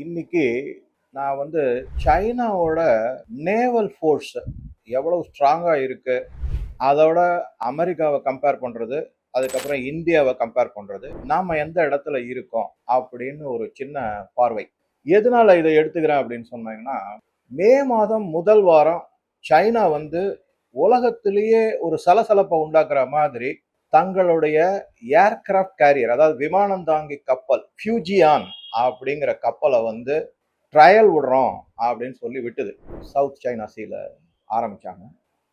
இன்னைக்கு நான் வந்து சைனாவோட நேவல் ஃபோர்ஸ் எவ்வளவு ஸ்ட்ராங்காக இருக்கு அதோட அமெரிக்காவை கம்பேர் பண்ணுறது அதுக்கப்புறம் இந்தியாவை கம்பேர் பண்ணுறது நாம் எந்த இடத்துல இருக்கோம் அப்படின்னு ஒரு சின்ன பார்வை. எதனால் இதை எடுத்துக்கிறேன் அப்படின்னு சொன்னாங்கன்னா மே மாதம் முதல் வாரம் சைனா வந்து உலகத்திலேயே ஒரு சலசலப்பை உண்டாக்குற மாதிரி தங்களுடைய ஏர்கிராஃப்ட் கேரியர் அதாவது விமானம் தாங்கி கப்பல் ஃபியூஜியான் அப்படிங்கிற கப்பலை வந்து ட்ரையல் விடுறோம் அப்படின்னு சொல்லி விட்டுது. சவுத் சைனா சீல ஆரம்பிச்சாங்க.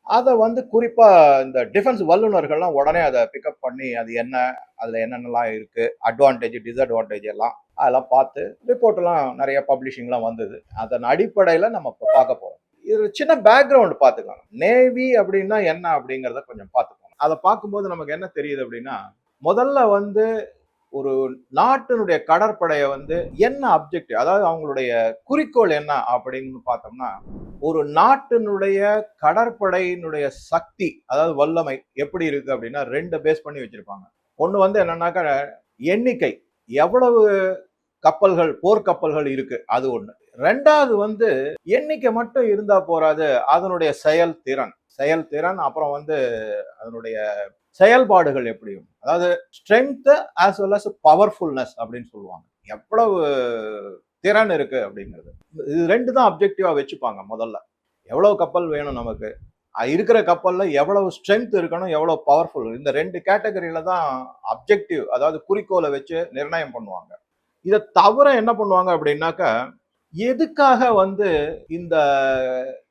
அதை வந்து குறிப்பாக இந்த டிஃபென்ஸ் வல்லுநர்கள்லாம் உடனே அதை பிக்கப் பண்ணி அது என்ன அதில் என்னென்னலாம் இருக்குது அட்வான்டேஜ் டிஸ்அட்வான்டேஜ் எல்லாம் அதெல்லாம் பார்த்து ரிப்போர்ட்லாம் நிறைய பப்ளிஷிங்லாம் வந்தது. அதன் அடிப்படையில் நம்ம இப்போ பார்க்க போகிறோம் இது சின்ன பேக்ரவுண்ட் பார்த்துக்கலாம். நேவி அப்படின்னா என்ன அப்படிங்கிறத கொஞ்சம் பார்த்து அதை பார்க்கும்போது நமக்கு என்ன தெரியுது அப்படின்னா முதல்ல வந்து ஒரு நாட்டினுடைய கடற்படையை வந்து என்ன அப்ஜெக்டிவ் அதாவது அவங்களுடைய குறிக்கோள் என்ன அப்படின்னு பார்த்தோம்னா ஒரு நாட்டினுடைய கடற்படையினுடைய சக்தி அதாவது வல்லமை எப்படி இருக்கு அப்படின்னா ரெண்டு பேஸ் பண்ணி வச்சிருப்பாங்க. ஒன்று வந்து என்னன்னாக்கா எண்ணிக்கை. எவ்வளவு கப்பல்கள் போர்க்கப்பல்கள் இருக்கு அது ஒன்று ரெண்டாவது வந்து எண்ணிக்கை மட்டும் இருந்தா போறாது அதனுடைய செயல்திறன். செயல்திறன் அப்புறம் வந்து அதனுடைய செயல்பாடுகள் எப்படியும். அதாவது strength as well as powerfulness அப்படின்னு சொல்லுவாங்க. எவ்வளவு திறன் இருக்கு அப்படிங்கிறது. இது ரெண்டு தான் அப்ஜெக்டிவா வச்சுப்பாங்க முதல்ல. எவ்வளவு கப்பல் வேணும் நமக்கு? இருக்கிற கப்பலில் எவ்வளவு ஸ்ட்ரென்த் இருக்கணும் எவ்வளோ பவர்ஃபுல் இந்த ரெண்டு கேட்டகரியில தான் அப்ஜெக்டிவ் அதாவது குறிக்கோளை வச்சு நிர்ணயம் பண்ணுவாங்க. இதை தவிர என்ன பண்ணுவாங்க அப்படின்னாக்கா எதுக்காக வந்து இந்த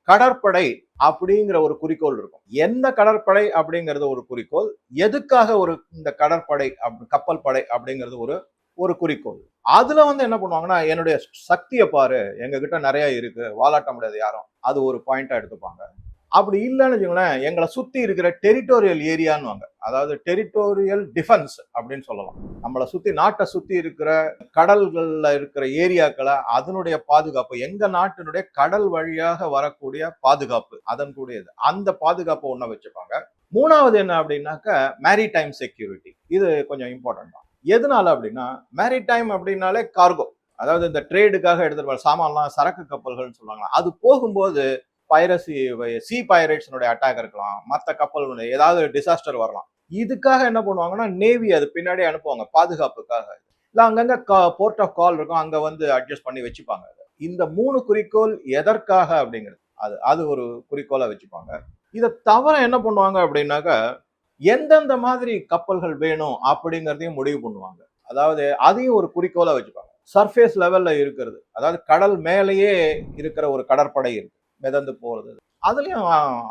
கடற்படை அப்படிங்கிற ஒரு குறிக்கோள் இருக்கும். எந்த கடற்படை அப்படிங்கிறது ஒரு குறிக்கோள்? எதுக்காக ஒரு இந்த கடற்படை அப்~ கப்பல் படை அப்படிங்கிறது ஒரு ஒரு குறிக்கோள்? அதுல வந்து என்ன பண்ணுவாங்கன்னா என்னுடைய சக்தியை பாரு எங்ககிட்ட நிறைய இருக்கு வாலாட்ட முடியாது யாரும். அது ஒரு பாயிண்டா எடுத்துப்பாங்க. அப்படி இல்லைன்னு வச்சுங்களேன் எங்களை சுத்தி இருக்கிற டெரிட்டோரியல் ஏரியான்னு அதாவது டெரிட்டோரியல் டிஃபென்ஸ் அப்படின்னு சொல்லலாம். நம்மளை சுத்தி நாட்டை சுத்தி இருக்கிற கடல்கள்ல இருக்கிற ஏரியாக்களை அதனுடைய பாதுகாப்பு எங்க நாட்டினுடைய கடல் வழியாக வரக்கூடிய பாதுகாப்பு அதன் கூடியது. அந்த பாதுகாப்பை ஒண்ண வச்சுப்பாங்க. மூணாவது என்ன அப்படின்னாக்க மேரிடைம் செக்யூரிட்டி இது கொஞ்சம் இம்பார்ட்டன்ட் தான். எதனால அப்படின்னா மேரிடைம் அப்படின்னாலே கார்கோ அதாவது இந்த ட்ரேடுக்காக எடுத்துகிட்டு சாமான்லாம் சரக்கு கப்பல்கள்னு சொல்லுவாங்க அது போகும்போது பைரசி சி பைரேட்ஸனுடைய அட்டாக் இருக்கலாம். மற்ற கப்பல் ஏதாவது டிசாஸ்டர் வரலாம். இதுக்காக என்ன பண்ணுவாங்கன்னா நேவி அது பின்னாடி அனுப்புவாங்க பாதுகாப்புக்காக. இல்லை அங்கங்க போர்ட் ஆஃப் கால் இருக்கும் அங்க வந்து அட்ஜஸ்ட் பண்ணி வச்சுப்பாங்க இந்த மூணு குறிக்கோள் எதற்காக அப்படிங்கிறது. அது அது ஒரு குறிக்கோளாக வச்சுப்பாங்க. இதை தவிர என்ன பண்ணுவாங்க அப்படின்னாக்கா எந்தெந்த மாதிரி கப்பல்கள் வேணும் அப்படிங்கிறதையும் முடிவு பண்ணுவாங்க. அதாவது அதையும் ஒரு குறிக்கோளாக வச்சுப்பாங்க. சர்ஃபேஸ் லெவலில் இருக்கிறது. அதாவது கடல் மேலேயே இருக்கிற ஒரு கடற்படை இருக்கு. மிதந்து போகிறது அதுலேயும்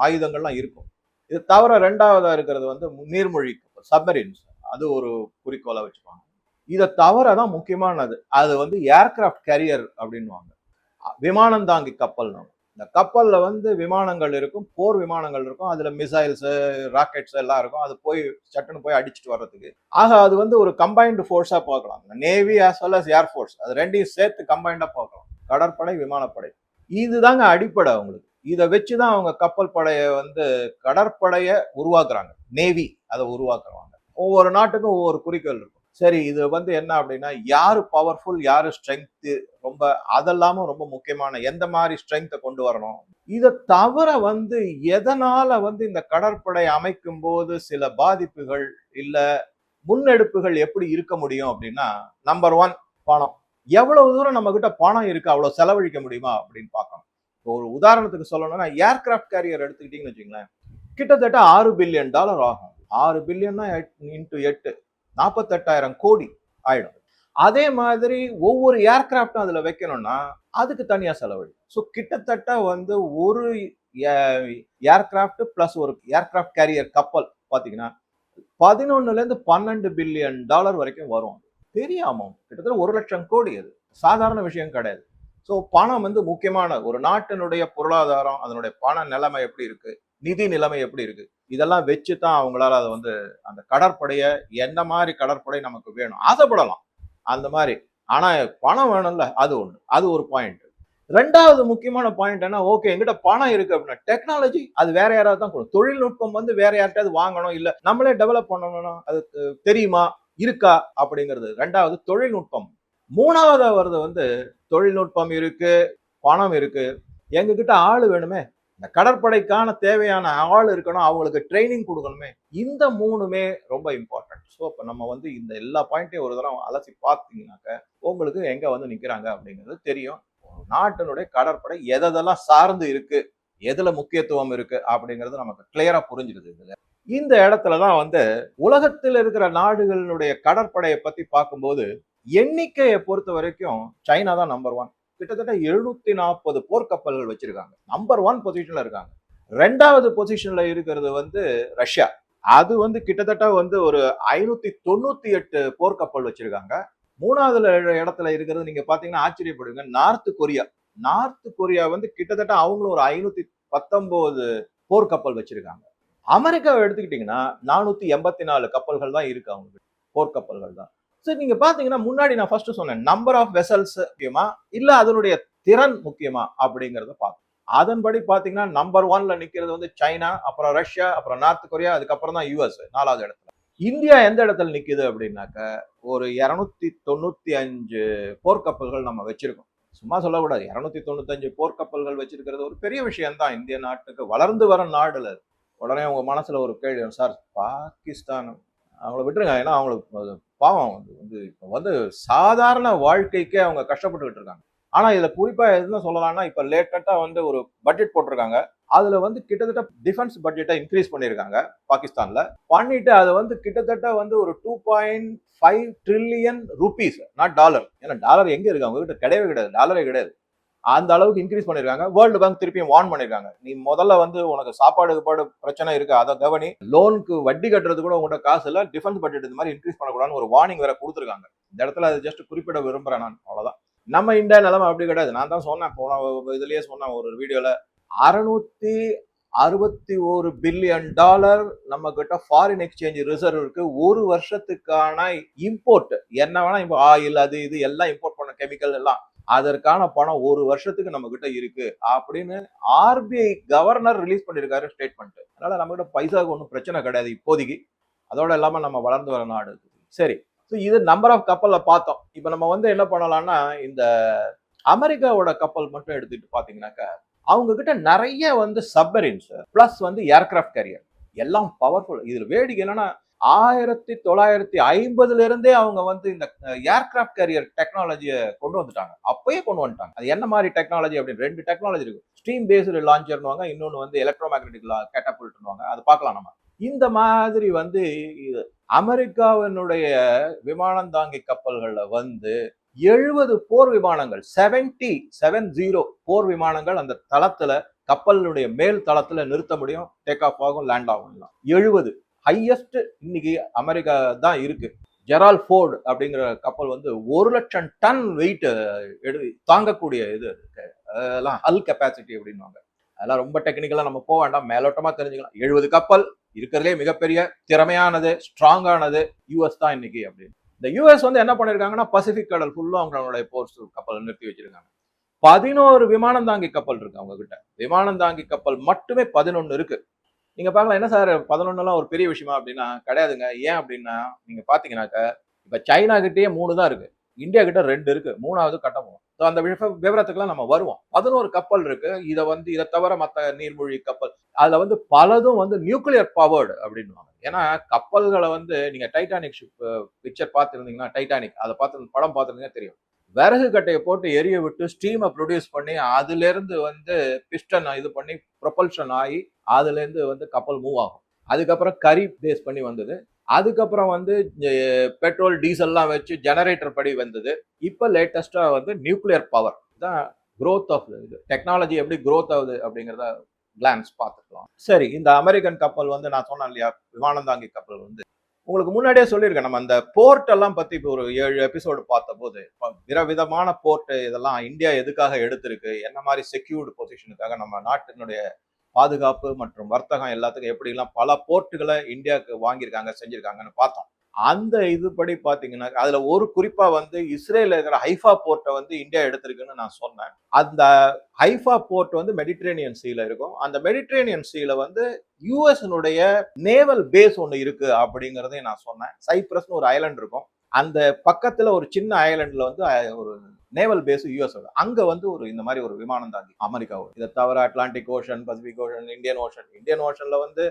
ஆயுதங்கள்லாம் இருக்கும். இது தவிர ரெண்டாவதாக இருக்கிறது வந்து நீர்மொழி சப்மரீன்ஸ் அது ஒரு குறிக்கோளாக வச்சுப்பாங்க. இதை தவிர தான் முக்கியமானது. அது வந்து ஏர்கிராஃப்ட் கேரியர் அப்படின்வாங்க விமானம் தாங்கி கப்பல் இந்த கப்பலில் வந்து விமானங்கள் இருக்கும் போர் விமானங்கள் இருக்கும். அதில் மிசைல்ஸு ராக்கெட்ஸ் எல்லாம் இருக்கும். அது போய் சட்டுன்னு போய் அடிச்சுட்டு வர்றதுக்கு. ஆக அது வந்து ஒரு கம்பைன்டு ஃபோர்ஸாக பார்க்கலாம். Navy as well as air force அது ரெண்டையும் சேர்த்து கம்பைண்டாக பார்க்கலாம். கடற்படை விமானப்படை. இதுதாங்க அடிப்படை அவங்களுக்கு. இதை வச்சுதான் அவங்க கப்பல் படையை வந்து கடற்படையை உருவாக்குறாங்க. நேவி அதை உருவாக்குறாங்க ஒவ்வொரு நாட்டுக்கும் ஒவ்வொரு குறிக்கோள் இருக்கும். சரி இது வந்து என்ன அப்படின்னா யாரு பவர்ஃபுல் யாரு ஸ்ட்ரென்த்து ரொம்ப அதெல்லாமும் ரொம்ப முக்கியமான எந்த மாதிரி ஸ்ட்ரென்த்தை கொண்டு வரணும்? இதை தவிர வந்து எதனால வந்து இந்த கடற்படை அமைக்கும் போது சில பாதிப்புகள் இல்ல முன்னெடுப்புகள் எப்படி இருக்க முடியும் அப்படின்னா நம்பர் ஒன் பணம். எவ்வளவு தூரம் நம்ம கிட்ட பணம் இருக்கு அவ்வளவு செலவழிக்க முடியுமா அப்படின்னு பார்க்கணும். இப்போ ஒரு உதாரணத்துக்கு சொல்லணும்னா ஏர்கிராஃப்ட் கேரியர் எடுத்துக்கிட்டீங்கன்னு வச்சுங்களேன் கிட்டத்தட்ட ஆறு பில்லியன் டாலர் ஆகும். ஆறு பில்லியன்னா இன்ட்டு எட்டு நாற்பத்தெட்டாயிரம் கோடி ஆயிடும். அதே மாதிரி ஒவ்வொரு ஏர்கிராஃப்டும் அதில் வைக்கணும்னா அதுக்கு தனியாக செலவழி. ஸோ கிட்டத்தட்ட வந்து ஒரு ஏர்கிராஃப்ட் ப்ளஸ் ஒரு ஏர்கிராஃப்ட் கேரியர் கப்பல் பார்த்தீங்கன்னா பதினொன்னுலேருந்து பன்னெண்டு பில்லியன் டாலர் வரைக்கும் வரும். பெரிய அமௌண்ட் கிட்டத்தட்ட ஒரு லட்சம் கோடி அது. சாதாரண விஷயம் கிடையாது. ஸோ பணம் வந்து முக்கியமான ஒரு நாட்டினுடைய பொருளாதாரம் அதனுடைய பண நிலைமை எப்படி இருக்கு நிதி நிலைமை எப்படி இருக்கு இதெல்லாம் வச்சு தான் அவங்களால அதை வந்து அந்த கடற்படையை எந்த மாதிரி கடற்படை நமக்கு வேணும் ஆசைப்படலாம் அந்த மாதிரி. ஆனா பணம் வேணும்ல அது ஒன்று அது ஒரு பாயிண்ட் ரெண்டாவது முக்கியமான பாயிண்ட் என்ன? ஓகே எங்கிட்ட பணம் இருக்கு அப்படின்னா டெக்னாலஜி அது வேற யாராவது தான் கொடுக்கும் தொழில்நுட்பம் வந்து வேற யார்கிட்டயாவது வாங்கணும் இல்ல நம்மளே டெவலப் பண்ணணும்னா அது தெரியுமா? இருக்கா அப்படிங்கிறது. ரெண்டாவது தொழில்நுட்பம். மூணாவது வருது வந்து தொழில்நுட்பம் இருக்கு பணம் இருக்கு. எங்ககிட்ட ஆள் வேணுமே. இந்த கடற்படைக்கான தேவையான ஆள் இருக்கணும் அவங்களுக்கு ட்ரைனிங் கொடுக்கணுமே. இந்த மூணுமே ரொம்ப இம்பார்ட்டன்ட் ஸோ இப்போ நம்ம வந்து இந்த எல்லா பாயிண்ட்டையும் ஒரு தடவை அலசி பார்த்தீங்கன்னாக்க உங்களுக்கு எங்கே வந்து நிற்கிறாங்க அப்படிங்கிறது தெரியும். நாட்டினுடைய கடற்படை எதெல்லாம் சார்ந்து இருக்கு எதில் முக்கியத்துவம் இருக்கு அப்படிங்கிறது நமக்கு கிளியராக புரிஞ்சிருது இதில். இந்த இடத்துல தான் வந்து உலகத்தில் இருக்கிற நாடுகளினுடைய கடற்படையை பத்தி பார்க்கும்போது எண்ணிக்கையை பொறுத்த வரைக்கும் சைனா தான் நம்பர் ஒன் கிட்டத்தட்ட எழுநூத்தி நாற்பது போர்க்கப்பல்கள் வச்சிருக்காங்க. நம்பர் ஒன் பொசிஷன்ல இருக்காங்க. ரெண்டாவது பொசிஷன்ல இருக்கிறது வந்து ரஷ்யா. அது வந்து கிட்டத்தட்ட வந்து ஒரு ஐநூத்தி தொண்ணூத்தி எட்டு போர்க்கப்பல் வச்சிருக்காங்க. மூணாவது இடத்துல இருக்கிறது நீங்க பாத்தீங்கன்னா ஆச்சரியப்படுவீங்க நார்த் கொரியா. நார்த் கொரியா வந்து கிட்டத்தட்ட அவங்களும் ஒரு ஐநூத்தி பத்தொன்பது போர்க்கப்பல் வச்சிருக்காங்க. அமெரிக்காவை எடுத்துக்கிட்டீங்கன்னா நானூத்தி எண்பத்தி நாலு கப்பல்கள் தான் இருக்கு அவங்களுக்கு. போர்க்கப்பல்கள் தான். சரி நீங்க பாத்தீங்கன்னா முன்னாடி நான் ஃபர்ஸ்ட் சொன்னேன் நம்பர் ஆஃப் வெசல்ஸ் முக்கியமா இல்ல அதனுடைய திறன் முக்கியமா அப்படிங்கறத பார்க்கணும் அதன்படி பாத்தீங்கன்னா நம்பர் ஒன்ல நிக்கிறது வந்து சைனா அப்புறம் ரஷ்யா அப்புறம் நார்த் கொரியா அதுக்கப்புறம் தான் யூஎஸ் நாலாவது இடத்துல. இந்தியா எந்த இடத்துல நிக்குது அப்படின்னாக்க ஒரு இரநூத்தி தொண்ணூத்தி அஞ்சு போர்க்கப்பல்கள் நம்ம வச்சிருக்கோம். சும்மா சொல்லக்கூடாது இரநூத்தி தொண்ணூத்தஞ்சு போர்க்கப்பல்கள் வச்சிருக்கிறது ஒரு பெரிய விஷயம் தான் இந்திய நாட்டுக்கு வளர்ந்து வர நாடுல உடனே அவங்க மனசில் ஒரு கேள்வி சார் பாகிஸ்தான் அவங்கள விட்டுருங்க. ஏன்னா அவங்களுக்கு பாவம். வந்து வந்து இப்போ வந்து சாதாரண வாழ்க்கைக்கே அவங்க கஷ்டப்பட்டுக்கிட்டு இருக்காங்க. ஆனால் இதில் குறிப்பாக எதுன்னு சொல்லலாம்னா இப்போ லேட்டட்டாக வந்து ஒரு பட்ஜெட் போட்டிருக்காங்க. அதில் வந்து கிட்டத்தட்ட டிஃபென்ஸ் பட்ஜெட்டை இன்க்ரீஸ் பண்ணியிருக்காங்க பாகிஸ்தானில். பண்ணிட்டு அது வந்து கிட்டத்தட்ட வந்து ஒரு two point five trillion rupees not dollar ஏன்னா டாலர் எங்கே இருக்கு? அவங்க கிட்ட கிடையவே கிடையாது. டாலரே கிடையாது. அந்த அளவுக்கு இன்க்ரீஸ் பண்ணிருக்காங்க. வேர்ல்டு பேங்க் திருப்பியும் வார்ன் பண்ணிருக்காங்க. நீ முதல்ல வந்து உனக்கு சாப்பாடு பாடு பிரச்சனை இருக்கு அதை கவனி. லோனுக்கு வட்டி கட்டுறது கூட உங்கள்கிட்ட காசு இல்லை டிஃபென்ஸ் பட்ஜெட் இந்த மாதிரி இன்க்ரீஸ் பண்ணக்கூடாதுன்னு ஒரு வார்னிங் வேற கொடுத்துருக்காங்க. இந்த இடத்துல அது ஜஸ்ட் குறிப்பிட விரும்புறேன் நான் அவ்வளவுதான். நம்ம இந்தியா நிலைமை அப்படி கிடையாது. நான் தான் சொன்னேன் போன இதுலயே சொன்னேன் ஒரு வீடியோல அறுநூத்தி அறுபத்தி ஒரு பில்லியன் டாலர் நம்ம கிட்ட ஃபாரின் எக்ஸ்சேஞ்ச் ரிசர்வ் இருக்கு. ஒரு வருஷத்துக்கான இம்போர்ட் என்ன வேணா இப்போ ஆயில் அது இது எல்லாம் இம்போர்ட் பண்ண கெமிக்கல் எல்லாம். அதற்கான பணம் ஒரு வருஷத்துக்கு நம்ம கிட்ட இருக்கு அப்படின்னு ஆர்பிஐ கவர்னர் ரிலீஸ் பண்ணியிருக்காரு ஸ்டேட்மெண்ட் அதனால நம்ம கிட்ட பைசாவுக்கு ஒன்றும் பிரச்சனை கிடையாது இப்போதைக்கு. அதோட இல்லாம நம்ம வளர்ந்து வர நாடு சரி. ஸோ இது நம்பர் ஆஃப் கப்பலில் பார்த்தோம். இப்போ நம்ம வந்து என்ன பண்ணலாம்னா இந்த அமெரிக்காவோட கப்பல் மட்டும் எடுத்துட்டு பார்த்தீங்கன்னாக்கா அவங்க கிட்ட நிறைய வந்து சப்மரின்ஸ் ப்ளஸ் வந்து ஏர்கிராஃப்ட் கேரியர் எல்லாம் பவர்ஃபுல் இதில் வேடிக்கை என்னன்னா ஆயிரத்தி தொள்ளாயிரத்தி ஐம்பதுல இருந்தே அவங்க வந்து இந்த ஏர்கிராஃப்ட் கேரியர் டெக்னாலஜியை கொண்டு வந்துட்டாங்க. அப்பயே கொண்டு வந்துட்டாங்க. அது என்ன மாதிரி டெக்னாலஜி அப்படின்னு ரெண்டு டெக்னாலஜி இருக்கு. ஸ்டீம் பேஸ்டு லான்ச்சர்னுவாங்க இன்னொன்று வந்து எலக்ட்ரோ மேக்னெட்டிக் கேட்டபுல்ட்னுவாங்க அது பார்க்கலாம் நம்ம. இந்த மாதிரி வந்து இது அமெரிக்காவினுடைய விமானம் தாங்கி வந்து எழுபது போர் விமானங்கள் செவன்டி செவன் ஜீரோ போர் விமானங்கள் அந்த தளத்துல கப்பலினுடைய மேல் தளத்துல நிறுத்த முடியும். டேக் ஆஃப் ஆகும் லேண்ட் ஆகும் எழுபது. ஹையஸ்ட் இன்னைக்கு அமெரிக்கா தான் இருக்கு. ஜெரால் ஃபோர்டு அப்படிங்கிற கப்பல் வந்து ஒரு லட்சம் டன் வெயிட் எடு தாங்கக்கூடிய இது அதெல்லாம் ஹல் கெப்பாசிட்டி அப்படின்வாங்க அதெல்லாம் ரொம்ப டெக்னிக்கலாக நம்ம போக வேண்டாம். மேலோட்டமாக தெரிஞ்சுக்கலாம். எழுபது கப்பல் இருக்கிறதுலே மிகப்பெரிய திறமையானது ஸ்ட்ராங்கானது யூஎஸ் தான் இன்னைக்கு அப்படின்னு. இந்த யூஎஸ் வந்து என்ன பண்ணியிருக்காங்கன்னா பசிபிக் கடல் ஃபுல்லும் அவங்களுடைய போர்ஸ் கப்பல் நிறுத்தி வச்சிருக்காங்க. பதினோரு விமானம் தாங்கி கப்பல் இருக்கு அவங்க கிட்ட விமானம் தாங்கி கப்பல் மட்டுமே பதினொன்று இருக்கு. நீங்க பார்க்கலாம் என்ன சார் பதினொன்னுலாம் ஒரு பெரிய விஷயமா அப்படின்னா கிடையாதுங்க. ஏன் அப்படின்னா நீங்க பாத்தீங்கன்னாக்க இப்ப சைனா கிட்டேயே மூணு தான் இருக்கு. இந்தியா கிட்ட ரெண்டு இருக்கு. மூணாவது கட்டமும் ஸோ அந்த விவரத்துக்குலாம் நம்ம வருவோம். பதினோரு கப்பல் இருக்கு. இதை வந்து இதை தவிர மற்ற நீர்மூழ்கி கப்பல் அதுல வந்து பலதும் வந்து நியூக்ளியர் பவர்டு அப்படின்னுவாங்க. ஏன்னா கப்பல்களை வந்து நீங்க டைட்டானிக் ஷிப் பிக்சர் பார்த்துருந்தீங்கன்னா டைட்டானிக் அதை பார்த்து படம் பார்த்துருந்தீங்கன்னா தெரியும். விறகு கட்டையை போட்டு எரிய விட்டு ஸ்டீமை ப்ரொடியூஸ் பண்ணி அதுலேருந்து வந்து பிஸ்டன் இது பண்ணி ப்ரொபல்ஷன் ஆகி அதுலேருந்து வந்து கப்பல் மூவ் ஆகும். அதுக்கப்புறம் கரி பேஸ் பண்ணி வந்தது. அதுக்கப்புறம் வந்து பெட்ரோல் டீசல்லாம் வச்சு ஜெனரேட்டர் படி வந்தது. இப்போ லேட்டஸ்ட்டாக வந்து நியூக்ளியர் பவர் தான் க்ரோத் ஆஃப் இது. டெக்னாலஜி எப்படி க்ரோத் ஆகுது அப்படிங்கிறத கிளான்ஸ் பார்த்துக்கலாம். சரி இந்த அமெரிக்கன் கப்பல் வந்து நான் சொன்னேன் இல்லையா? விமானந்தாங்கி கப்பல் வந்து உங்களுக்கு முன்னாடியே சொல்லியிருக்கேன் நம்ம அந்த போர்ட் எல்லாம் பத்தி இப்போ ஒரு ஏழு எபிசோடு பார்த்த போது விதவிதமான போர்ட் இதெல்லாம் இந்தியா எதுக்காக எடுத்திருக்கு என்ன மாதிரி செக்யூர்டு பொசிஷனுக்காக நம்ம நாட்டினுடைய பாதுகாப்பு மற்றும் வர்த்தகம் எல்லாத்துக்கும் எப்படிலாம் பல போர்ட்டுகளை இந்தியாவுக்கு வாங்கியிருக்காங்க செஞ்சிருக்காங்கன்னு பார்த்தோம். அந்த இதுபடி பார்த்தீங்கன்னா அதில் ஒரு குறிப்பாக வந்து இஸ்ரேலில் இருக்கிற ஹைஃபா போர்ட்டை வந்து இந்தியா எடுத்திருக்குன்னு நான் சொன்னேன். அந்த ஹைஃபா போர்ட் வந்து மெடிட்ரேனியன் சீல இருக்கும். அந்த மெடிட்ரேனியன் சீல வந்து யூஎஸ்னுடைய நேவல் பேஸ் ஒன்று இருக்கு அப்படிங்கிறதையும் நான் சொன்னேன். சைப்ரஸ்னு ஒரு ஐலண்ட் இருக்கும். அந்த பக்கத்துல ஒரு சின்ன ஐலண்ட்ல வந்து ஒரு நேவல் பேஸ் யூஎஸோட அங்க வந்து ஒரு இந்த மாதிரி ஒரு விமானம் தாங்கி அமெரிக்காவோட இதை தவிர Atlantic ocean Pacific ocean Indian ocean. Indian ஓஷன்ல வந்து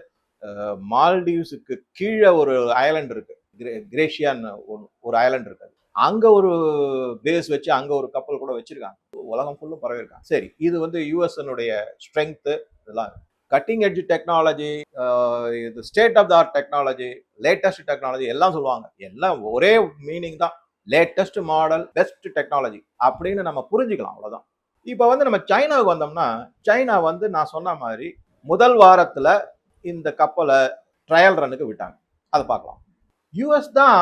மால்டீவ்ஸுக்கு கீழே ஒரு ஐலண்ட் இருக்கு. கிரேஷியான்னு ஒரு- ஒரு ஐலண்ட் இருக்குது. அங்கே ஒரு பேஸ் வச்சு அங்கே ஒரு கப்பல் கூட வச்சுருக்காங்க. உலகம் ஃபுல்லும் பரவிருக்காங்க சரி இது வந்து யூஎஸ்னுடைய ஸ்ட்ரென்த்து இதெல்லாம் கட்டிங் எட்ஜ் டெக்னாலஜி இது state of the art technology latest technology எல்லாம் சொல்லுவாங்க. எல்லாம் ஒரே மீனிங் தான். லேட்டஸ்ட் மாடல் பெஸ்ட் டெக்னாலஜி அப்படின்னு நம்ம புரிஞ்சுக்கலாம் அவ்வளோதான் இப்போ வந்து நம்ம சைனாவுக்கு வந்தோம்னா சைனா வந்து நான் சொன்ன மாதிரி முதல் வாரத்தில் இந்த கப்பலை ட்ரையல் ரன்னுக்கு விட்டாங்க. அதை பார்க்கலாம். யூஎஸ் தான்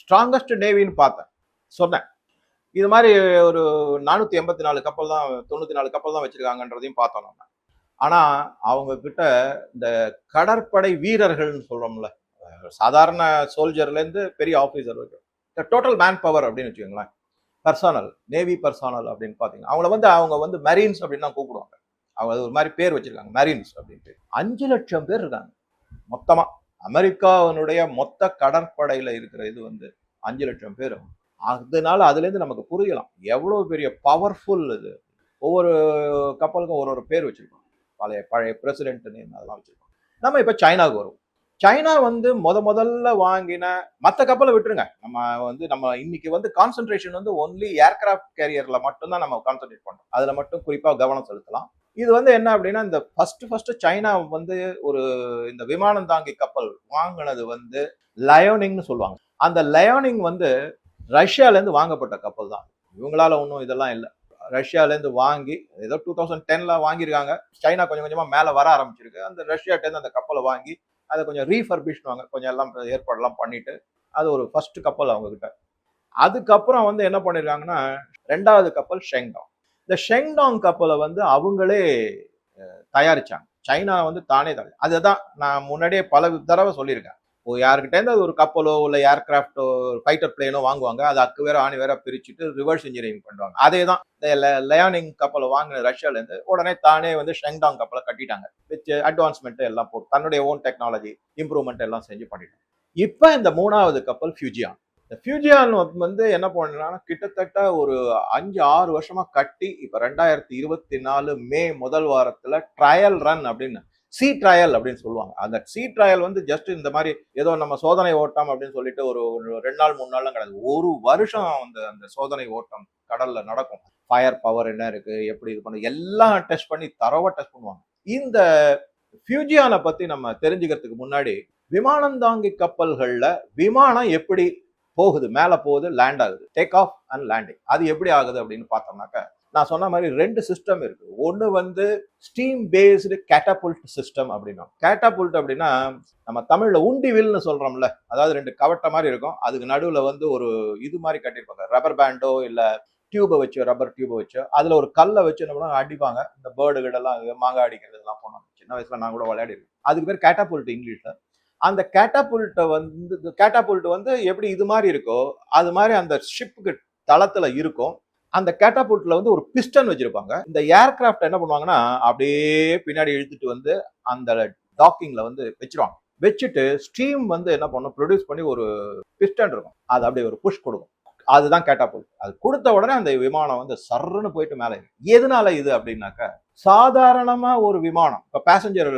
ஸ்ட்ராங்கஸ்ட் நேவின்னு பார்த்தேன். சொன்னேன். இது மாதிரி ஒரு நானூற்றி எண்பத்தி நாலு கப்பல் தான் தொண்ணூற்றி நாலு கப்பல் தான் வச்சுருக்காங்கன்றதையும் பார்த்தோம் நம்ம. ஆனால் அவங்க கிட்ட இந்த கடற்படை வீரர்கள்னு சொல்கிறோம்ல சாதாரண சோல்ஜர்லேருந்து பெரிய ஆஃபீஸர் வரைக்கும் இந்த டோட்டல் மேன் பவர் அப்படின்னு வச்சுக்கோங்களேன் பர்சனல் நேவி பர்சனல் அப்படின்னு பார்த்தீங்கன்னா அவங்கள வந்து அவங்க வந்து மெரீன்ஸ் அப்படின்னு தான் கூப்பிடுவாங்க. அவங்க அது ஒரு மாதிரி பேர் வச்சுருக்காங்க மெரீன்ஸ் அப்படின்ட்டு. அஞ்சு லட்சம் பேர் இருக்காங்க மொத்தமாக அமெரிக்காவினுடைய மொத்த கடற்படையில இருக்கிற இது வந்து அஞ்சு லட்சம் பேர். அதனால அதுலேருந்து நமக்கு புரியலாம். எவ்வளோ பெரிய பவர்ஃபுல் இது. ஒவ்வொரு கப்பலுக்கும் ஒரு ஒரு பேர் வச்சிருக்கோம் பழைய பழைய பிரசிடென்ட் நேம் அதெல்லாம் வச்சிருக்கோம் நம்ம இப்போ சைனாவுக்கு வருவோம். சைனா வந்து முத முதல்ல வாங்கின மற்ற கப்பலை விட்டுருங்க. நம்ம வந்து நம்ம இன்னைக்கு வந்து கான்சென்ட்ரேஷன் வந்து ஒன்லி ஏர்கிராஃப்ட் கேரியரில் மட்டும்தான் நம்ம கான்சென்ட்ரேட் பண்ணுறோம் அதில் மட்டும் குறிப்பாக கவனம் செலுத்தலாம். இது வந்து என்ன அப்படின்னா இந்த ஃபர்ஸ்ட் ஃபர்ஸ்ட் சைனா வந்து ஒரு இந்த விமானம் தாங்கி கப்பல் வாங்கினது வந்து லயோனிங்னு சொல்லுவாங்க. அந்த லயோனிங் வந்து ரஷ்யாலேருந்து வாங்கப்பட்ட கப்பல் தான். இவங்களால ஒன்றும் இதெல்லாம் இல்லை. ரஷ்யாலேருந்து வாங்கி ஏதோ டூ தௌசண்ட் டென்ல வாங்கியிருக்காங்க. சைனா கொஞ்சம் கொஞ்சமாக மேலே வர ஆரம்பிச்சிருக்கு. அந்த ரஷ்யாட்டேருந்து அந்த கப்பலை வாங்கி அதை கொஞ்சம் ரீஃபர்பிஷ்னுவாங்க கொஞ்சம் எல்லாம் ஏற்பாடெல்லாம் பண்ணிட்டு அது ஒரு ஃபர்ஸ்ட் கப்பல் அவங்கக்கிட்ட அதுக்கப்புறம் வந்து என்ன பண்ணிருக்காங்கன்னா ரெண்டாவது கப்பல் ஷெங்காங் இந்த ஷெங்டாங் கப்பலை வந்து அவங்களே தயாரிச்சாங்க. சைனா வந்து தானே தயாரி அதுதான் நான் முன்னாடியே பல தடவை சொல்லியிருக்கேன். இப்போ யாருக்கிட்டேருந்து அது ஒரு கப்பலோ இல்லை ஏர்கிராஃப்டோ ஃபைட்டர் பிளேனோ வாங்குவாங்க அது அக்கு வேற ஆணி வேற பிரிச்சுட்டு ரிவர்ஸ் இன்ஜினியரிங் பண்ணுவாங்க அதே தான் இந்த லயானிங் கப்பலை வாங்கின ரஷ்யாலேருந்து உடனே தானே வந்து ஷெங்டாங் கப்பலை கட்டிட்டாங்க. வித் அட்வான்ஸ்மெண்ட் எல்லாம் போட்டு தன்னுடைய ஓன் டெக்னாலஜி இம்ப்ரூவ்மெண்ட் எல்லாம் செஞ்சு பண்ணிட்டாங்க. இப்போ இந்த மூணாவது கப்பல் ஃபியூஜியான் இந்த ஃபியூஜியான் வந்து என்ன பண்ணலாம்னா கிட்டத்தட்ட ஒரு அஞ்சு ஆறு வருஷமா கட்டி இப்போ ரெண்டாயிரத்தி இருபத்தி நாலு மே முதல் வாரத்துல ட்ரையல் ரன் அப்படின்னு சி ட்ரையல் அப்படின்னு சொல்லுவாங்க. அந்த சி ட்ரையல் வந்து ஜஸ்ட் இந்த மாதிரி ஏதோ நம்ம சோதனை ஓட்டம் அப்படின்னு சொல்லிட்டு ஒரு ஒரு ரெண்டு நாள் மூணு நாள்லாம் கிடையாது. ஒரு வருஷம் அந்த அந்த சோதனை ஓட்டம் கடல்ல நடக்கும். ஃபயர் பவர் என்ன இருக்கு எப்படி இது பண்ண எல்லாம் டெஸ்ட் பண்ணி தரவா டெஸ்ட் பண்ணுவாங்க. இந்த ஃபியூஜியானை பத்தி நம்ம தெரிஞ்சுக்கிறதுக்கு முன்னாடி விமானந்தாங்கி கப்பல்களில் விமானம் எப்படி போகுது மேலே போகுது லேண்ட் ஆகுது. டேக் ஆஃப் அண்ட் லேண்டிங் அது எப்படி ஆகுது அப்படின்னு பார்த்தோம்னாக்க நான் சொன்ன மாதிரி ரெண்டு சிஸ்டம் இருக்கு. ஒன்று வந்து ஸ்டீம் பேஸ்டு கேட்டபுல்ட் சிஸ்டம் அப்படின்னா கேட்டபுல்ட் அப்படின்னா நம்ம தமிழ்ல உண்டிவில்னு சொல்கிறோம்ல அதாவது ரெண்டு கவட்டை மாதிரி இருக்கும். அதுக்கு நடுவில் வந்து ஒரு இது மாதிரி கட்டியிருப்பாங்க. ரப்பர் பேண்டோ இல்லை டியூபை வச்சு ரப்பர் டியூபை வச்சு அதில் ஒரு கல்லை வச்சு என்ன பண்ணுவாங்க? அடிப்பாங்க. இந்த பேர்டுகளெல்லாம் மாங்காய் அடிக்கிறது எல்லாம் போனோம். சின்ன வயசில் நான் கூட விளையாடிருக்கேன். அதுக்கு பேர் கேட்டபுல்ட் இங்கிலீஷில் அந்த கேட்டாபுல்ட்டை வந்து கேட்டாபுல்ட் வந்து எப்படி இது மாதிரி இருக்கோ அது மாதிரி அந்த ஷிப்புக்கு தளத்துல இருக்கும். அந்த கேட்டாபுல்ட்டில் வந்து ஒரு பிஸ்டன் வச்சிருப்பாங்க. இந்த ஏர்கிராஃப்ட் என்ன பண்ணுவாங்கன்னா அப்படியே பின்னாடி இழுத்துட்டு வந்து அந்த டாக்கிங்ல வந்து வச்சிருவாங்க. வச்சுட்டு ஸ்டீம் வந்து என்ன பண்ணும் ப்ரொடியூஸ் பண்ணி ஒரு பிஸ்டன் இருக்கும். அது அப்படியே ஒரு புஷ் கொடுக்கும். அதுதான் கேட்டாபுல்ட் அது கொடுத்த உடனே அந்த விமானம் வந்து சர்ன்னு போயிட்டு மேலே ஏறும். எதனால இது அப்படின்னாக்க சாதாரணமா ஒரு விமானம் இப்போ பேசஞ்சர்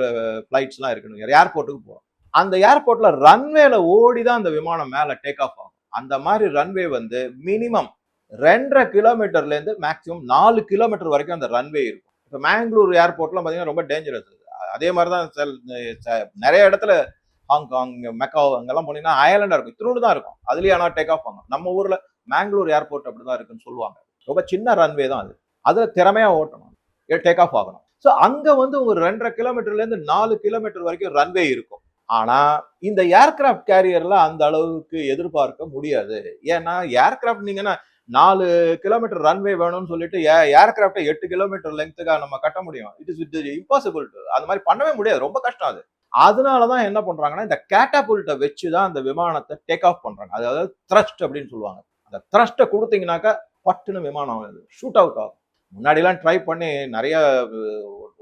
ஃப்ளைட்ஸ்லாம் இருக்குன்னு ஏர்போர்ட்டுக்கு போகிறோம் அந்த ஏர்போர்ட்ல ரன்வேல ஓடி தான் அந்த விமானம் மேல டேக் ஆஃப் ஆகும். அந்த மாதிரி ரன்வே வந்து மினிமம் ரெண்டரை கிலோமீட்டர்ல இருந்து மேக்ஸிமம் நாலு கிலோமீட்டர் வரைக்கும் அந்த ரன்வே இருக்கும். இப்போ மேங்களூர் ஏர்போர்ட்லாம் பார்த்தீங்கன்னா ரொம்ப டேஞ்சரஸ் அதே மாதிரி தான் செல் ச- நிறைய இடத்துல ஹாங்காங் மெக்காவ் அங்கெல்லாம் போனீங்கன்னா அயர்லாண்டா இருக்கும். இத்தினோடு தான் இருக்கும். அதுலயே ஆனால் டேக் ஆஃப் ஆகும். நம்ம ஊர்ல மேங்களூர் ஏர்போர்ட் அப்படிதான் இருக்குன்னு சொல்லுவாங்க. ரொம்ப சின்ன ரன்வே தான் அது. அதுல திறமையா ஓட்டணும். டேக் ஆஃப் ஆகணும். ஸோ அங்க வந்து ஒரு ரெண்டரை கிலோமீட்டர்ல இருந்து நாலு கிலோமீட்டர் வரைக்கும் ரன்வே இருக்கும். ஆனா இந்த ஏர்கிராஃப்ட் கேரியர்ல அந்த அளவுக்கு எதிர்பார்க்க முடியாது. ஏன்னா ஏர்கிராஃப்ட் நீங்கன்னா நாலு கிலோமீட்டர் ரன்வே வேணும்னு சொல்லிட்டு ஏர்கிராஃப்டை எட்டு கிலோமீட்டர் லெங்க்த்துக்காக நம்ம கட்ட முடியும். இட் இஸ் வித் இம்பாசிபிள் அது மாதிரி பண்ணவே முடியாது. ரொம்ப கஷ்டம் அது. அதனால தான் என்ன பண்றாங்கன்னா இந்த கேட்டாபுல்ட்டை வச்சு தான் அந்த விமானத்தை டேக் ஆஃப் பண்றாங்க. அதாவது த்ரஸ்ட் அப்படின்னு சொல்லுவாங்க. அந்த த்ரஸ்ட்டை கொடுத்தீங்கனாக்கா பட்டுன்னு விமானம் ஷூட் அவுட் ஆகும். முன்னாடிலாம் ட்ரை பண்ணி நிறைய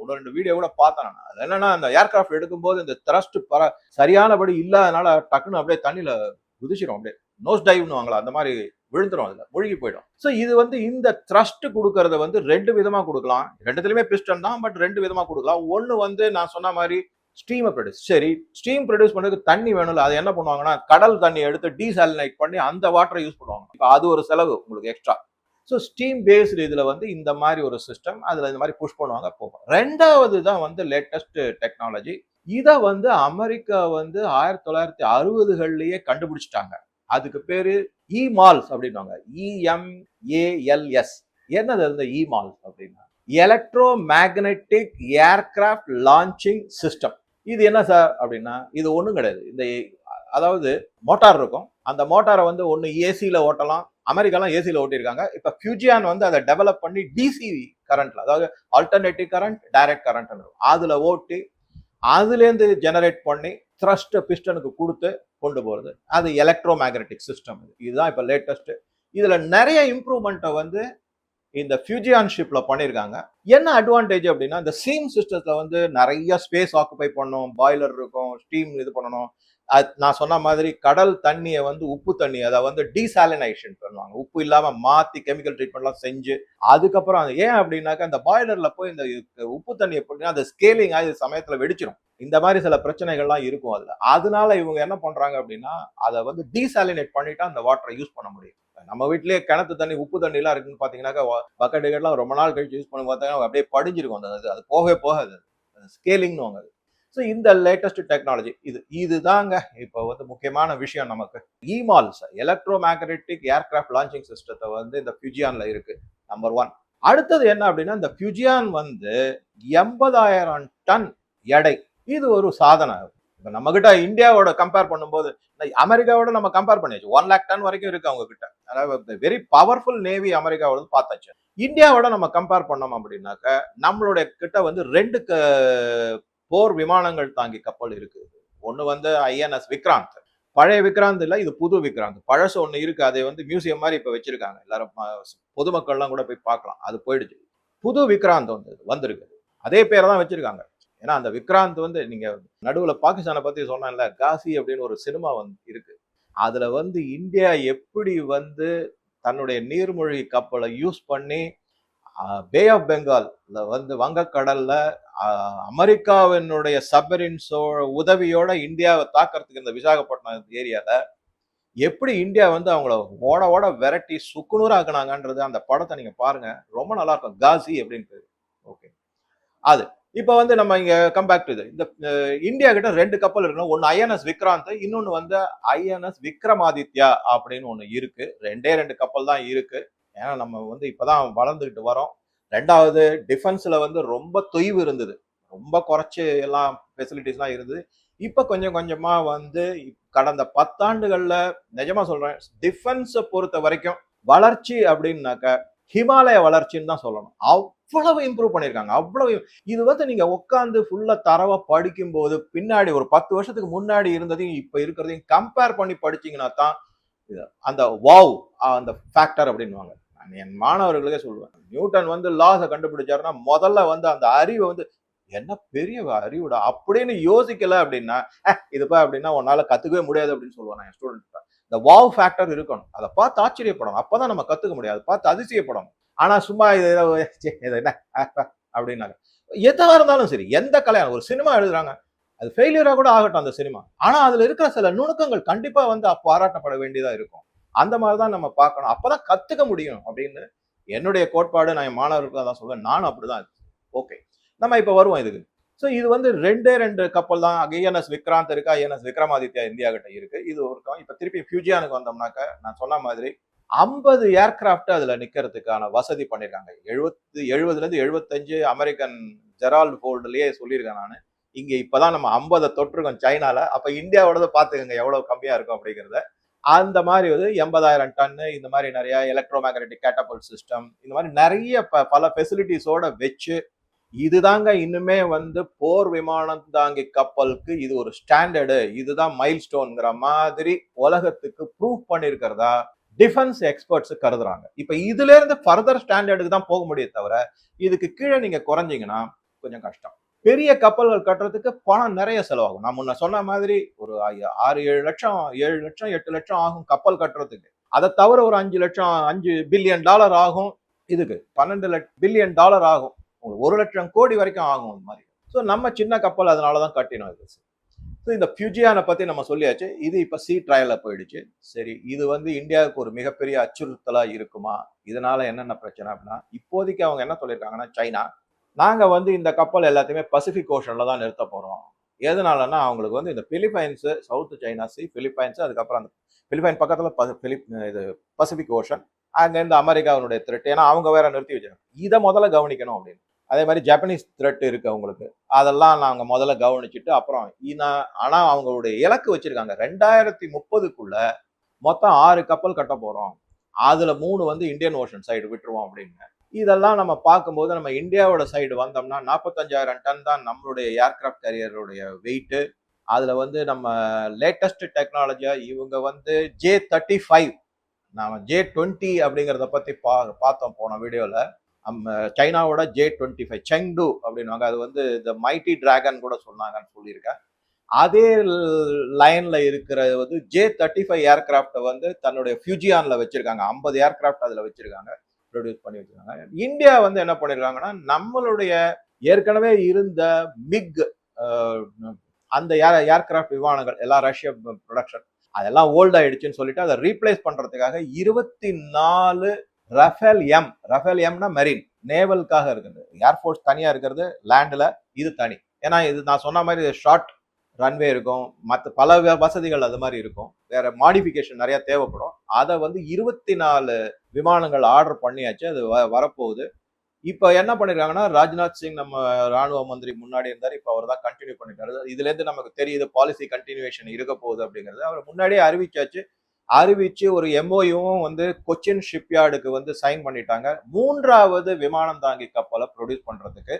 ஒன்று ரெண்டு வீடியோ கூட பார்த்தேன் நான். அது என்னன்னா அந்த ஏர்கிராஃப்ட் எடுக்கும்போது இந்த த்ரஸ்ட் பர சரியானபடி இல்லாதனால டக்குன்னு அப்படியே தண்ணியில் குதிச்சிரும் அப்படியே. நோஸ் டைவ்னுவாங்களா அந்த மாதிரி விழுந்துரும் அதில் மூழ்கி போயிடும். ஸோ இது வந்து இந்த த்ரஸ்ட் கொடுக்கறத வந்து ரெண்டு விதமாக கொடுக்கலாம். ரெண்டுத்துலையுமே பிஸ்டன் தான் பட் ரெண்டு விதமாக கொடுக்கலாம். ஒன்று வந்து நான் சொன்ன மாதிரி ஸ்டீமை ப்ரொடியூஸ் சரி ஸ்டீம் ப்ரொடியூஸ் பண்ணுறதுக்கு தண்ணி வேணும்ல அது என்ன பண்ணுவாங்கன்னா கடல் தண்ணி எடுத்து டீசாலினைட் பண்ணி அந்த வாட்டரை யூஸ் பண்ணுவாங்க. இப்போ அது ஒரு செலவு உங்களுக்கு எக்ஸ்ட்ரா ஸோ ஸ்டீம் பேஸ்டு இதில் வந்து இந்த மாதிரி ஒரு சிஸ்டம் அதில் இந்த மாதிரி புஷ் பண்ணுவாங்க போகும் ரெண்டாவது தான் வந்து லேட்டஸ்ட் டெக்னாலஜி இதை வந்து அமெரிக்கா வந்து ஆயிரத்தி தொள்ளாயிரத்தி அறுபதுகள்லேயே கண்டுபிடிச்சிட்டாங்க. அதுக்கு பேர் இ மால்ஸ் அப்படின்வாங்க இஎம்ஏஎல்எஸ் என்னது அந்த இ மால்ஸ் அப்படின்னா? Electro magnetic aircraft launching system இது என்ன சார் அப்படின்னா இது ஒன்றும் கிடையாது. இந்த அதாவது மோட்டார் இருக்கும். அந்த மோட்டாரை வந்து ஒன்று ஏசியில் ஓட்டலாம். அமெரிக்காலாம் ஏசியில் ஓட்டியிருக்காங்க. இப்போ ஃபியூஜியான் வந்து அதை டெவலப் பண்ணி டிசி கரண்ட்ல அதாவது ஆல்டர்னேட்டிவ் கரண்ட் டைரக்ட் கரண்ட் அதில் ஓட்டி அதுலேருந்து ஜெனரேட் பண்ணி த்ரஸ்ட் பிஸ்டனுக்கு கொடுத்து கொண்டு போகிறது அது எலக்ட்ரோ மேக்னட்டிக் சிஸ்டம் இதுதான் இப்போ லேட்டஸ்ட் இதில் நிறைய இம்ப்ரூவ்மெண்ட்டை வந்து இந்த ஃபியூஜியான்ஷிப்பில் பண்ணியிருக்காங்க என்ன அட்வான்டேஜ் அப்படின்னா இந்த சீம் சிஸ்டத்தில் வந்து நிறைய ஸ்பேஸ் ஆக்குபை பண்ணும் பாய்லர் இருக்கும் ஸ்டீம் இது பண்ணணும். அது நான் சொன்ன மாதிரி கடல் தண்ணியை வந்து உப்பு தண்ணி அதை வந்து டீசாலினைசேஷன் பண்ணுவாங்க. உப்பு இல்லாமல் மாற்றி கெமிக்கல் ட்ரீட்மெண்ட்லாம் செஞ்சு அதுக்கப்புறம் அது ஏன் அப்படின்னாக்கா அந்த பாய்லரில் போய் இந்த உப்பு தண்ணி எப்படின்னா அந்த ஸ்கேலிங் ஆகி சமயத்தில் வெடிச்சிடும் இந்த மாதிரி சில பிரச்சனைகள்லாம் இருக்கும் அதில். அதனால இவங்க என்ன பண்ணுறாங்க அப்படின்னா அதை வந்து டீசாலினேட் பண்ணிவிட்டு அந்த வாட்டரை யூஸ் பண்ண முடியும். நம்ம வீட்லயே கிணத்து தண்ணி உப்பு தண்ணி எல்லாம் இருக்குன்னு பாத்தீங்கன்னாக்கா பக்கெட்டுகள்லாம் ரொம்ப நாள் கழிச்சு யூஸ் பண்ணி பார்த்தாங்கன்னா அப்படியே படிஞ்சிருக்கும். அந்த அது போகவே போகாது. ஸ்கேலிங்னு வாங்க அது. ஸோ இந்த லேட்டஸ்ட் டெக்னாலஜி இது இதுதாங்க இப்போ வந்து முக்கியமான விஷயம் நமக்கு. EMALS electro magnetic aircraft launching சிஸ்டத்தை வந்து இந்த ஃபியூஜியான்ல இருக்கு நம்பர் ஒன் அடுத்தது என்ன அப்படின்னா இந்த ஃபியூஜியான் வந்து எண்பதாயிரம் டன் எடை. இது ஒரு சாதனை இப்போ நம்ம கிட்ட இந்தியாவோட கம்பேர் பண்ணும்போது அமெரிக்காவோட நம்ம கம்பேர் பண்ணியாச்சு. ஒன் லேக் டன் வரைக்கும் இருக்கு அவங்க கிட்ட அதாவது வெரி பவர்ஃபுல் நேவி அமெரிக்காவோட பார்த்தாச்சு. இந்தியாவோட நம்ம கம்பேர் பண்ணோம் அப்படின்னாக்க நம்மளுடைய கிட்ட வந்து ரெண்டு போர் விமானங்கள் தாங்கி கப்பல் இருக்கு. ஒன்று வந்து ஐஎன்எஸ் விக்ராந்த். பழைய விக்ராந்த் இல்லை இது புது விக்ராந்த். பழசு ஒன்று இருக்கு அதை வந்து மியூசியம் மாதிரி இப்போ வச்சிருக்காங்க. எல்லாரும் பொதுமக்கள்லாம் கூட போய் பார்க்கலாம். அது போயிடுச்சு. புது விக்ராந்த் வந்து வந்திருக்கு. அதே பேரை தான் வச்சிருக்காங்க. ஏன்னா அந்த விக்ராந்த் வந்து நீங்க நடுவுல பாகிஸ்தானை பத்தி சொன்னேன்ல காசி அப்படின்னு ஒரு சினிமா வந்து இருக்கு. அதுல வந்து இந்தியா எப்படி வந்து தன்னுடைய நீர்மொழி கப்பலை யூஸ் பண்ணி பே ஆஃப் பெங்கால்ல வந்து வங்கக்கடல்ல அமெரிக்காவினுடைய சப்மரின்ஸோ உதவியோட இந்தியாவை தாக்கிறதுக்கு இந்த விசாகப்பட்டினம் ஏரியால எப்படி இந்தியா வந்து அவங்கள ஓட ஓட விரட்டி சுக்குநூறாக்குனாங்கன்றது அந்த படத்தை நீங்க பாருங்க. ரொம்ப நல்லா இருக்கும். காசி அப்படின்னு ஓகே. அது. இப்போ வந்து நம்ம இங்க கம்பேக் டு இது. இந்த இந்தியா கிட்ட ரெண்டு கப்பல் இருக்கணும். ஒன்னு ஐஎன்எஸ் விக்ராந்த் இன்னொன்னு வந்து ஐஎன்எஸ் விக்ரமாதித்யா அப்படின்னு ஒன்று இருக்கு. ரெண்டே ரெண்டு கப்பல் தான் இருக்கு. ஏன்னா நம்ம வந்து இப்போதான் வளர்ந்துக்கிட்டு வரோம். ரெண்டாவது டிஃபென்ஸ்ல வந்து ரொம்ப தொய்வு இருந்தது. ரொம்ப குறைச்சி எல்லாம் ஃபெசிலிட்டிஸ்லாம் இருந்தது. இப்போ கொஞ்சம் கொஞ்சமாக வந்து கடந்த பத்தாண்டுகளில் நிஜமாக சொல்கிறேன் டிஃபென்ஸை பொறுத்த வரைக்கும் வளர்ச்சி அப்படின்னாக்க ஹிமாலய வளர்ச்சின்னு தான் சொல்லணும். அவ்வளவு இம்ப்ரூவ் பண்ணியிருக்காங்க. அவ்வளவு இது வந்து நீங்க உட்காந்து ஃபுல்லா தரவை படிக்கும் போது பின்னாடி ஒரு பத்து வருஷத்துக்கு முன்னாடி இருந்ததையும் இப்ப இருக்கிறதையும் கம்பேர் பண்ணி படிச்சீங்கன்னா தான் அந்த வாவ் அந்த ஃபேக்டர் அப்படின்வாங்க நான் என் மாணவர்களுக்கே சொல்லுவேன். நியூட்டன் வந்து லாஸை கண்டுபிடிச்சாருன்னா முதல்ல வந்து அந்த அறிவை வந்து என்ன பெரிய அறிவுடா? அப்படின்னு யோசிக்கல அப்படின்னா இதுப்பா அப்படின்னா உன்னால கத்துக்கவே முடியாது அப்படின்னு சொல்லுவேன் என் ஸ்டூடெண்ட் இந்த வாவ் ஃபேக்டர் இருக்கணும். அதை பார்த்து ஆச்சரியப்படணும். அப்பதான் நம்ம கற்றுக்க முடியாது பார்த்து அதிசயப்படணும். ஆனால் சும்மா இது என்ன? அப்படின்னாங்க. எதாக இருந்தாலும் சரி எந்த கலையான ஒரு சினிமா எழுதுறாங்க. அது ஃபெயிலியராக கூட ஆகட்டும் அந்த சினிமா. ஆனால் அதில் இருக்கிற சில நுணுக்கங்கள் கண்டிப்பாக வந்து பாராட்டப்பட வேண்டியதாக இருக்கும். அந்த மாதிரி தான் நம்ம பார்க்கணும். அப்போ தான் கற்றுக்க முடியும் அப்படின்னு என்னுடைய கோட்பாடு நான் என் மாணவர்களுக்கு தான் சொல்லுவேன் நானும் அப்படிதான். ஓகே. நம்ம இப்போ வருவோம் இதுக்கு. ஸோ இது வந்து ரெண்டே ரெண்டு கப்பல் தான். ஐஎன்எஸ் விக்ராந்த் இருக்கா? ஐஎன்எஸ் விக்ரமாதித்யா இந்தியா கிட்ட இருக்கு. இது ஒரு இப்போ திருப்பி ஃபியூஜியானுக்கு வந்தோம்னாக்க நான் சொன்ன மாதிரி ஐம்பது ஏர்கிராஃப்ட் அதில் நிற்கிறதுக்கான வசதி பண்ணியிருக்காங்க எழுபத்து எழுபதுலேருந்து எழுபத்தஞ்சு அமெரிக்கன் ஜெரால்டு ஃபோல்டுலேயே சொல்லியிருக்கேன் நான். இங்கே இப்போ தான் நம்ம ஐம்பதை தொற்றுக்கோம் சைனாவில் அப்போ இந்தியாவோட பார்த்துக்கோங்க எவ்வளோ கம்மியாக இருக்கும் அப்படிங்கிறத. அந்த மாதிரி வந்து எண்பதாயிரம் டன்னு இந்த மாதிரி நிறைய எலக்ட்ரோ மேக்னட்டிக் கேட்டபுல் சிஸ்டம் இந்த மாதிரி நிறைய ப பல ஃபெசிலிட்டிஸோட வச்சு இதுதாங்க இன்னுமே வந்து போர் விமானம் தாங்கி கப்பலுக்கு இது ஒரு ஸ்டாண்டர்டு. இதுதான் மைல் ஸ்டோன்ங்கிற மாதிரி உலகத்துக்கு ப்ரூவ் பண்ணிருக்கிறதா டிஃபென்ஸ் எக்ஸ்பர்ட்ஸ் கருதுறாங்க. இப்ப இதுல இருந்து ஃபர்தர் ஸ்டாண்டர்டுக்கு தான் போக முடியும் தவிர இதுக்கு கீழே நீங்க குறைஞ்சிங்கன்னா கொஞ்சம் கஷ்டம். பெரிய கப்பல்கள் கட்டுறதுக்கு பணம் நிறைய செலவாகும். நான் முன்ன சொன்ன மாதிரி ஒரு ஆறு ஏழு லட்சம் ஏழு லட்சம் எட்டு லட்சம் ஆகும் கப்பல் கட்டுறதுக்கு. அதை தவிர ஒரு அஞ்சு லட்சம் அஞ்சு பில்லியன் டாலர் ஆகும். இதுக்கு பன்னெண்டு லட்ச பில்லியன் டாலர் ஆகும். உங்களுக்கு ஒரு லட்சம் கோடி வரைக்கும் ஆகும் இந்த மாதிரி. ஸோ நம்ம சின்ன கப்பல் அதனால தான் கட்டினோம் இது. ஸோ இந்த ஃபியூஜியானை பற்றி நம்ம சொல்லியாச்சு. இது இப்போ சி ட்ரையலில் போயிடுச்சு. சரி இது வந்து இந்தியாவுக்கு ஒரு மிகப்பெரிய அச்சுறுத்தலாக இருக்குமா? இதனால என்னென்ன பிரச்சனை அப்படின்னா இப்போதைக்கு அவங்க என்ன சொல்லியிருக்காங்கன்னா சைனா நாங்கள் வந்து இந்த கப்பல் எல்லாத்தையுமே பசிபிக் ஓஷனில் தான் நிறுத்த போகிறோம் எதனாலன்னா அவங்களுக்கு வந்து இந்த Philippines south China sea Philippines அதுக்கப்புறம் அந்த பிலிப்பைன் பக்கத்தில் பிலிப் இது பசிபிக் ஓஷன் அங்கேருந்து அமெரிக்காவினுடைய த்ரெட் ஏன்னா அவங்க வேற நிறுத்தி வச்சிருக்காங்க. இதை முதல்ல கவனிக்கணும் அப்படின்னு. அதே மாதிரி ஜப்பனீஸ் த்ரெட் இருக்குது அவங்களுக்கு. அதெல்லாம் நாங்கள் முதல்ல கவனிச்சுட்டு அப்புறம் ஆனால் அவங்களுடைய இலக்கு வச்சுருக்காங்க. ரெண்டாயிரத்தி முப்பதுக்குள்ள மொத்தம் ஆறு கப்பல் கட்ட போகிறோம் அதில் மூணு வந்து இந்தியன் ஓஷன் சைடு விட்டுருவோம் அப்படின்னு. இதெல்லாம் நம்ம பார்க்கும்போது நம்ம இந்தியாவோட சைடு வந்தோம்னா நாற்பத்தஞ்சாயிரம் டன் தான் நம்மளுடைய ஏர்கிராஃப்ட் கேரியருடைய வெயிட்டு அதில் வந்து நம்ம லேட்டஸ்ட் டெக்னாலஜியாக இவங்க வந்து ஜே தேர்ட்டி ஃபைவ் நாம் ஜே டுவெண்ட்டி அப்படிங்கிறத பற்றி பா பார்த்தோம் போன வீடியோவில் சைனாவோட ஜே டுவெண்ட்டி ஃபைவ் செங்டு அப்படின்வாங்க அது வந்து இந்த மைட்டி டிராகன் கூட சொன்னாங்கன்னு சொல்லியிருக்கேன். அதே லைனில் இருக்கிற வந்து ஜே தேர்ட்டி ஃபைவ் ஏர்கிராஃப்டை வந்து தன்னுடைய ஃபியூஜியானில் வச்சுருக்காங்க. ஐம்பது ஏர்கிராஃப்ட் அதில் வச்சுருக்காங்க. ப்ரொடியூஸ் பண்ணி வச்சிருக்காங்க. இந்தியா வந்து என்ன பண்ணியிருக்காங்கன்னா நம்மளுடைய ஏற்கனவே இருந்த மிக் அந்த ஏர் ஏர்கிராஃப்ட் விமானங்கள் எல்லாம் ரஷ்ய ப்ரொடக்ஷன் அதெல்லாம் ஓல்ட் ஆயிடுச்சுன்னு சொல்லிட்டு அதை ரீப்ளேஸ் பண்ணுறதுக்காக இருபத்தி நாலு ரஃபேல் எம். ரஃபேல் எம்னா மெரின் நேவலுக்காக இருக்குது. ஏர்ஃபோர்ஸ் தனியாக இருக்கிறது லேண்டில் இது தனி. ஏன்னா இது நான் சொன்ன மாதிரி ஷார்ட் ரன்வே இருக்கும். மற்ற பல வ- வசதிகள் அது மாதிரி இருக்கும். வேற மாடிஃபிகேஷன் நிறையா தேவைப்படும். அதை வந்து இருபத்தி நாலு விமானங்கள் ஆர்டர் பண்ணியாச்சு. அது வ- வரப்போகுது. இப்போ என்ன பண்ணிருக்காங்கன்னா ராஜ்நாத் சிங் நம்ம ராணுவ மந்திரி முன்னாடி இருந்தார். இப்போ அவர் தான் கண்டினியூ பண்ணிட்டாரு. இதுலேருந்து நமக்கு தெரியுது பாலிசி கண்டினியூவேஷன் இருக்க போகுது அப்படிங்கிறது. அவர் முன்னாடியே அறிவிச்சாச்சு. அறிவிச்சு ஒரு எம்ஓயும் வந்து கொச்சின் ஷிப்யார்டுக்கு வந்து சைன் பண்ணிட்டாங்க. மூன்றாவது விமானம் தாங்கி கப்பலை ப்ரொடியூஸ் பண்றதுக்கு.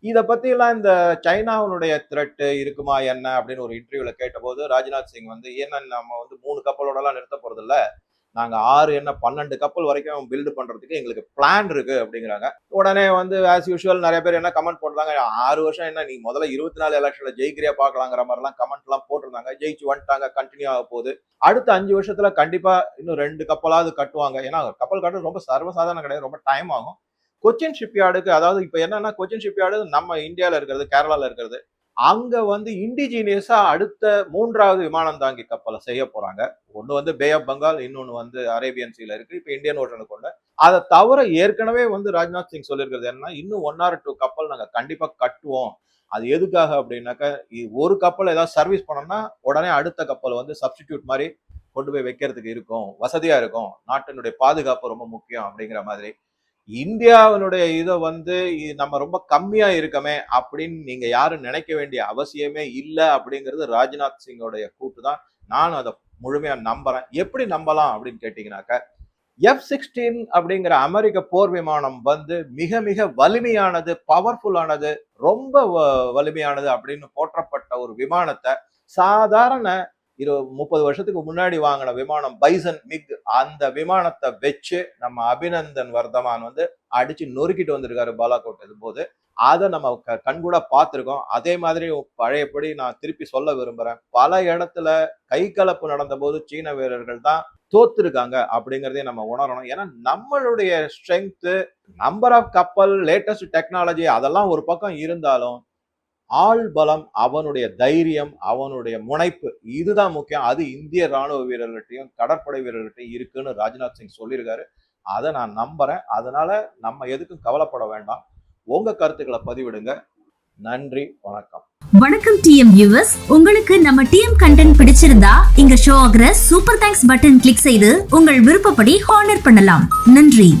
இதை பற்றிலாம் இந்த சைனாவுடைய த்ரெட் இருக்குமா என்ன அப்படின்னு ஒரு இன்டர்வியூல கேட்டபோது ராஜ்நாத் சிங் வந்து ஏன்னா நம்ம வந்து மூணு கப்பலோடலாம் நிறுத்த போறது நாங்கள் நாங்க ஆறு என்ன பன்னெண்டு கப்பல் வரைக்கும் பில்டு பண்றதுக்கு எங்களுக்கு பிளான் இருக்கு அப்படிங்கிறாங்க. உடனே வந்து ஆஸ் யூஷுவல் நிறைய பேர் என்ன கமெண்ட் போடுறாங்க ஆறு வருஷம் என்ன நீ முதல்ல இருபத்தி நாலு எலெக்ஷன்ல ஜெயிக்கிறியா பார்க்கலாங்கிற மாதிரிலாம் கமெண்ட் எல்லாம் போட்டிருந்தாங்க. ஜெயிச்சு வந்துட்டாங்க கண்டினியூ ஆக போகுது. அடுத்த அஞ்சு வருஷத்துல கண்டிப்பா இன்னும் ரெண்டு கப்பலாவது கட்டுவாங்க. ஏன்னா கப்பல் கட்டுறது ரொம்ப சர்வசாதாரணம் கிடையாது ரொம்ப டைம் ஆகும். கொச்சின் ஷிப்யார்டுக்கு அதாவது இப்போ என்னன்னா கொச்சின் ஷிப்யார்டு நம்ம இந்தியாவில் இருக்கிறது கேரளால இருக்கிறது. அங்க வந்து இண்டிஜினியஸா அடுத்த மூன்றாவது விமானம் தாங்கி கப்பலை செய்ய போறாங்க. ஒன்னு வந்து பே ஆஃப் பெங்கால் இன்னொன்னு வந்து அரேபியன் சீல இருக்கு. இப்போ இந்தியன் ஓஷனுக்கு கொண்ட அதை தவிர ஏற்கனவே வந்து ராஜ்நாத் சிங் சொல்லியிருக்கிறது என்னன்னா இன்னும் ஒன் ஆர் டூ கப்பல் நாங்க கண்டிப்பா கட்டுவோம். அது எதுக்காக அப்படின்னாக்கா ஒரு கப்பல் ஏதாவது சர்வீஸ் பண்ணோம்னா உடனே அடுத்த கப்பல் வந்து சப்ஸ்டிடியூட் மாதிரி கொண்டு போய் வைக்கிறதுக்கு இருக்கும். வசதியா இருக்கும். நாட்டினுடைய பாதுகாப்பு ரொம்ப முக்கியம் அப்படிங்கிற மாதிரி. இந்தியாவினுடைய இதை வந்து நம்ம ரொம்ப கம்மியா இருக்கமே அப்படின்னு நீங்க யாரும் நினைக்க வேண்டிய அவசியமே இல்லை அப்படிங்கிறது ராஜ்நாத் சிங்கோடைய கூட்டு தான். நான் அதை முழுமையா நம்புறேன். எப்படி நம்பலாம் அப்படின்னு கேட்டீங்கன்னாக்க எஃப் சிக்ஸ்டீன் அப்படிங்கிற அமெரிக்க போர் விமானம் வந்து மிக மிக வலிமையானது பவர்ஃபுல்லானது ரொம்ப வ- வலிமையானது அப்படின்னு போற்றப்பட்ட ஒரு விமானத்தை சாதாரண இரு முப்பது வருஷத்துக்கு முன்னாடி வாங்கின விமானம் பைசன் மிக். அந்த விமானத்தை வச்சு நம்ம அபிநந்தன் வர்தமான் வந்து அடிச்சு நொறுக்கிட்டு வந்திருக்காரு பாலாகோட் இது போது அதை நம்ம க- கண்கூட பார்த்துருக்கோம். அதே மாதிரி பழையபடி நான் திருப்பி சொல்ல விரும்புறேன். பல இடத்துல கை கலப்பு நடந்த போது சீன வீரர்கள் தான் தோத்துருக்காங்க அப்படிங்கிறதையும் நம்ம உணரணும். ஏன்னா நம்மளுடைய ஸ்ட்ரென்த்து நம்பர் ஆஃப் கப்பல் லேட்டஸ்ட் டெக்னாலஜி அதெல்லாம் ஒரு பக்கம் இருந்தாலும் ஆள் பலம் அவனுடைய தைரியம் அவனுடைய முனைப்பு இதுதான் முக்கியம். அது இந்திய ராணுவ வீரர்கள்ட்டையும் கடற்படை வீரர்கள்ட்டையும் இருக்குன்னு ராஜ்நாத் சிங் சொல்லியிருக்காரு. அதை நான் நம்புறேன். அதனால நம்ம எதுக்கும் கவலைப்பட வேண்டாம். உங்க கருத்துக்களை பதிவிடுங்க. நன்றி வணக்கம். வணக்கம் டிஎம் வியூவர்ஸ் உங்களுக்கு நம்ம டிஎம் கண்டென்ட் பிடிச்சிருந்தா இங்க ஷோ ஆகிற சூப்பர் தேங்க்ஸ் பட்டன் கிளிக் செய்து உங்கள் விருப்பப்படி ஹானர் பண்ணலாம். நன்றி.